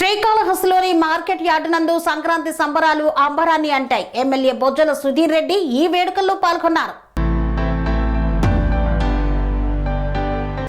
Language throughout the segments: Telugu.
శ్రీకాళహస్తిలోని మార్కెట్ యార్డు నందు సంక్రాంతి సంబరాలు అంబరాన్ని అంటాయి. ఎమ్మెల్యే బొజ్జల సుధీర్ రెడ్డి ఈ వేడుకల్లో పాల్గొన్నారు.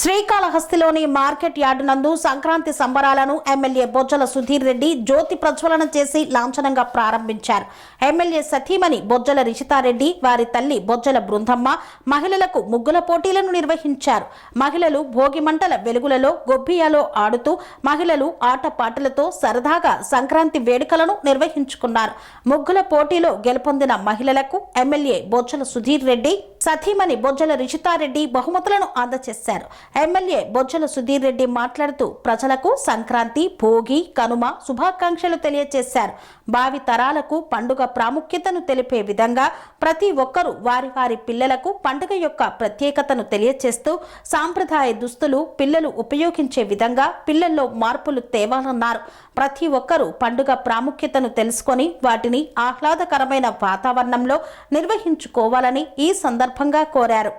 శ్రీకాళహస్తిలోని మార్కెట్ యార్డు నందు సంక్రాంతి సంబరాలను ఎమ్మెల్యే బొజ్జల సుధీర్ రెడ్డి జ్యోతి ప్రజ్వలన చేసి లాంఛనంగా ప్రారంభించారు. ఎమ్మెల్యే సతీమణి బొజ్జల రిషితారెడ్డి వారి తల్లి బొజ్జల బృందమ్మ మహిళలకు ముగ్గుల పోటీలను నిర్వహించారు. మహిళలు భోగి మంటల వెలుగులలో గొబ్బియాలో ఆడుతూ మహిళలు ఆటపాటలతో సరదాగా సంక్రాంతి వేడుకలను నిర్వహించుకున్నారు. ముగ్గుల పోటీలో గెలుపొందిన మహిళలకు ఎమ్మెల్యే బొజ్జల సుధీర్ రెడ్డి సతీమణి బొజ్జల రిషితారెడ్డి బహుమతులను అందజేశారు. ఎమ్మెల్యే బొజ్జల సుధీర్ రెడ్డి మాట్లాడుతూ ప్రజలకు సంక్రాంతి భోగి కనుమ శుభాకాంక్షలు తెలియజేశారు. భావి తరాలకు పండుగ ప్రాముఖ్యతను తెలిపే విధంగా ప్రతి ఒక్కరూ వారి వారి పిల్లలకు పండుగ యొక్క ప్రత్యేకతను తెలియజేస్తూ సాంప్రదాయ దుస్తులు పిల్లలు ఉపయోగించే విధంగా పిల్లల్లో మార్పులు తేవాలన్నారు. ప్రతి ఒక్కరూ పండుగ ప్రాముఖ్యతను తెలుసుకొని వాటిని ఆహ్లాదకరమైన వాతావరణంలో నిర్వహించుకోవాలని ఈ సందర్భంగా కోరారు.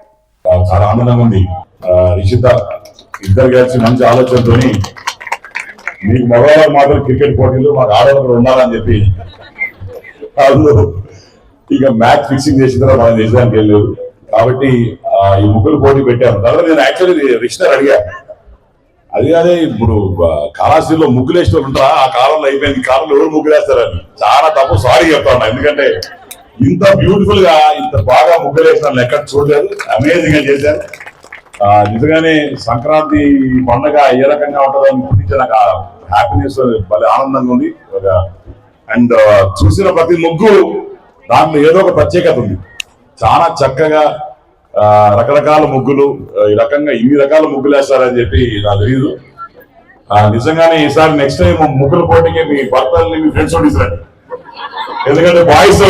ఆ, చాలా ఆనందంగా ఉంది. రిషిత ఇద్దరు కలిసి మంచి ఆలోచనతోని మీకు మగవాళ్ళ మాత్రం క్రికెట్ పోటీలు మాకు ఆడవాళ్ళు ఉండాలని చెప్పి వాళ్ళు ఇక మ్యాచ్ ఫిక్సింగ్ చేసిన తర్వాత మనం దేశానికి వెళ్ళలేదు కాబట్టి ఈ ముగ్గురు పోటీ పెట్టాను తర్వాత నేను యాక్చువల్లీ రిషిత అడిగా. అది కాదే ఇప్పుడు ఆ, ముగ్గులేసిన ఉంటారా? ఆ కాలంలో అయిపోయింది. ఈ కాలంలో ఎవరు ముగ్గులు వేస్తారని చాలా తప్పు. సారీ చెప్తా ఎందుకంటే ఇంత బ్యూటిఫుల్గా ఇంత బాగా ముగ్గులు వేసిన ఎక్కడ చూడలేదు. అమేజింగ్గా చేశారు. నిజంగానే సంక్రాంతి పండగ ఏ రకంగా ఉంటుందో అని గురించి నాకు హ్యాపీనెస్ భలే ఆనందంగా ఉంది. ఒక అండ్ చూసిన ప్రతి ముగ్గు దాంట్లో ఏదో ఒక ప్రత్యేకత ఉంది. చాలా చక్కగా రకరకాల ముగ్గులు ఈ రకంగా ఇన్ని రకాల ముగ్గులు వేస్తారని చెప్పి నాకు తెలియదు నిజంగానే ఈసారి నెక్స్ట్ టైం ముగ్గుల పోటీకి మీ భర్తల్ని మీ ఫ్రెండ్స్ తీసుకురండి. ఎందుకంటే బాయ్స్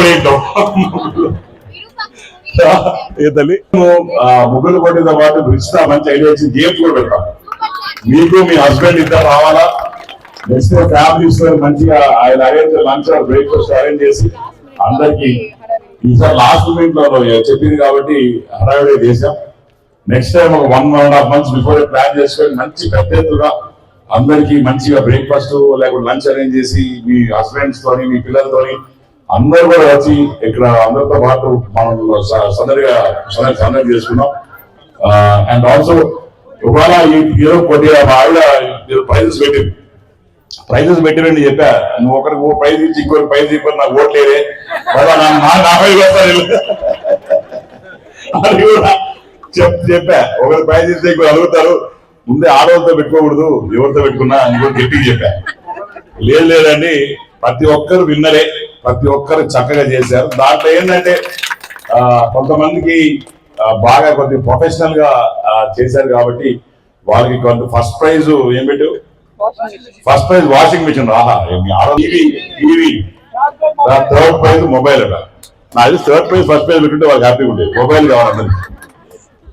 తల్లి? ఆ, ముగ్గుల పాటు రుచిత మంచి ఐడియా ఇచ్చి గేమ్స్ కూడా పెడతాం. మీకు మీ హస్బెండ్ ఇద్దరు రావాలా? నెక్స్ట్ ఫ్యామిలీస్ మంచిగా ఆయన అరేంజ్ లంచ్ బ్రేక్ఫాస్ట్ అరేంజ్ చేసి అందరికి ఈసారి లాస్ట్ మినిట్లో చెప్పింది కాబట్టి హడావిడి చేసాం నెక్స్ట్ టైం ఒక one one and half months before plan చేసుకొని మంచి పెద్ద ఎత్తుగా అందరికి మంచిగా బ్రేక్ఫాస్ట్ లేకపోతే లంచ్ అరేంజ్ చేసి మీ హస్బెండ్స్ తోని మీ పిల్లలతోని అందరూ కూడా వచ్చి ఇక్కడ అందరితో పాటు మనం సందడిగా సందడి సందడి చేసుకున్నాం. అండ్ ఆల్సో ఇవాళ ఈ ఏదో కొద్దిగా మా ఆవిడ ప్రైజెస్ పెట్టింది ప్రైజెస్ పెట్టిరండి చెప్పా. నువ్వు ఒకరికి ఓ ప్రైజ్ ఇచ్చి ఇంకొకరికి ప్రైజ్ ఇవ్వరు నాకు ఓట్లేదే నా నాపై వస్తారు అది కూడా చెప్ చెప్పా. ఒకరికి ప్రైజ్ ఇస్తే ఇంకొకరు అడుగుతారు. ముందే ఆడవాళ్ళతో పెట్టుకోకూడదు ఎవరితో పెట్టుకున్నా అని కూడా గట్టిగా చెప్పా. లేదు లేదండి ప్రతి ఒక్కరు విన్నరే. ప్రతి ఒక్కరు చక్కగా చేశారు. దాంట్లో ఏంటంటే కొంతమందికి బాగా కొద్ది ప్రొఫెషనల్గా చేశారు కాబట్టి వాళ్ళకి కొంత ఫస్ట్ ప్రైజ్ ఏం పెట్టు? ఫస్ట్ ప్రైజ్ వాషింగ్ మిషన్ ఆహా TV TV. Third prize mobile అట. నాది థర్డ్ ప్రైజ్ ఫస్ట్ ప్రైజ్ పెట్టుంటే వాళ్ళకి హ్యాపీగా ఉండేది మొబైల్ కావాలందరికి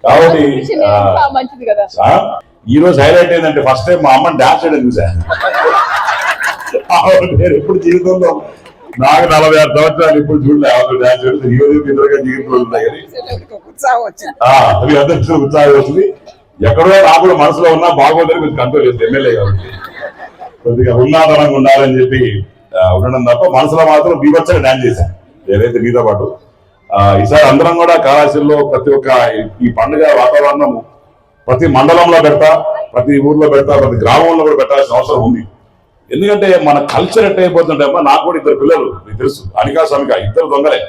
కాబట్టి ఈ రోజు హైలైట్ ఏంటంటే ఫస్ట్ టైం మా అమ్మని డాన్స్ చేయడం చూసా. ఆవిడ నేను ఎప్పుడు జీవితంలో నాకు నలభై ఆరు సంవత్సరాలు ఇప్పుడు చూడలే డాన్స్ ఇద్దరుగా జీవితంలో కానీ ఉత్సాహం వచ్చింది ఉత్సాహం వచ్చింది ఎక్కడో నాకు కూడా మనసులో ఉన్నా బాగోదని మీరు కంట్రోల్ చేస్తే ఎమ్మెల్యే కాబట్టి. కొద్దిగా ఉన్నాదనంగా ఉండాలని చెప్పి ఉండడం తప్ప మనసులో మాత్రం బీభత్సంగా డాన్స్ చేశాను ఏదైతే మీతో పాటు. ఈసారి అందరం కూడా కళాశాలలో ప్రతి ఒక్క ఈ- ఈ పండుగ వాతావరణం ప్రతి మండలంలో పెడతా ప్రతి ఊర్లో పెడతా ప్రతి గ్రామంలో కూడా పెట్టాల్సిన అవసరం ఉంది. ఎందుకంటే మన కల్చర్ ఎట్ అయిపోతుంటే అమ్మా నాకు కూడా ఇద్దరు పిల్లలు మీకు తెలుసు అనికా సమిక ఇద్దరు దొంగలే.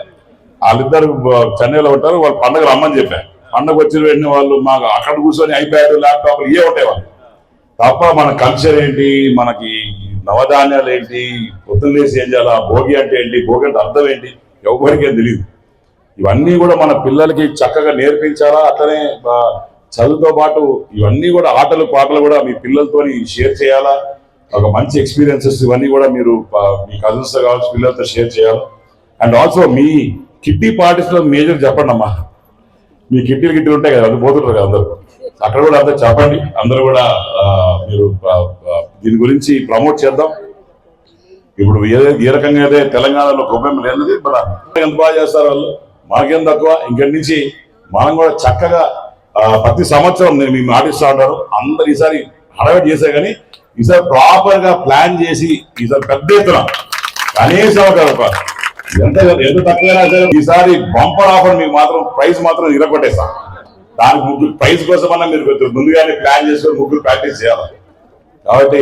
వాళ్ళిద్దరు చెన్నైలో ఉంటారు వాళ్ళు పండుగ రమ్మని చెప్పారు పండుగ వచ్చిన వెంటనే వాళ్ళు మాకు అక్కడ కూర్చొని ఐప్యాడ్ ల్యాప్టాప్ ఏ ఉంటాయి వాళ్ళు తప్ప మన కల్చర్ ఏంటి మనకి నవధాన్యాలు ఏంటి పొద్దున్నేసి ఏం చేయాలా భోగి అంటే ఏంటి భోగి అంటే అర్థం ఏంటి ఎవరికేం తెలియదు. ఇవన్నీ కూడా మన పిల్లలకి చక్కగా నేర్పించాలా అట్లనే చదువుతో పాటు ఇవన్నీ కూడా ఆటలు పాటలు కూడా మీ పిల్లలతోని షేర్ చేయాలా ఒక మంచి ఎక్స్పీరియన్సెస్ ఇవన్నీ కూడా మీరు మీ కజిన్స్తో కావచ్చు పిల్లలతో షేర్ చేయాలి. అండ్ ఆల్సో మీ కిడ్నీ పార్టీస్లో మేజర్ చెప్పండి అమ్మా. మీ కిడ్నీలు గిట్టీలు ఉంటాయి కదా అది పోతుంటారు కదా అందరూ. అక్కడ కూడా అందరూ చెప్పండి. అందరూ కూడా మీరు దీని గురించి ప్రమోట్ చేద్దాం. ఇప్పుడు ఏ ఏ రకంగా అయితే తెలంగాణలో గొప్ప లేనిది మన ఎంత బాగా చేస్తారు వాళ్ళు? మాకేం తక్కువ? ఇంకటి నుంచి? మనం కూడా చక్కగా ప్రతి సంవత్సరం నేను మేము ఆడిస్తూ ఉంటారు అందరు ఈసారి హడావిడి చేసే కానీ ఈసారి ప్రాపర్గా ప్లాన్ చేసి ఈసారి పెద్ద ఎత్తున కనీసం ఒక ఎంత ఎంత తక్కువైనా సరే ఈసారి బంపర్ ఆఫర్ మీకు మాత్రం ప్రైస్ మాత్రం ఇరగొట్టేస్తాం. దానికి ముగ్గురు ప్రైస్ కోసమన్నా మీరు ముందుగానే ప్లాన్ చేసుకొని ముగ్గురు ప్రాక్టీస్ చేయాలి. కాబట్టి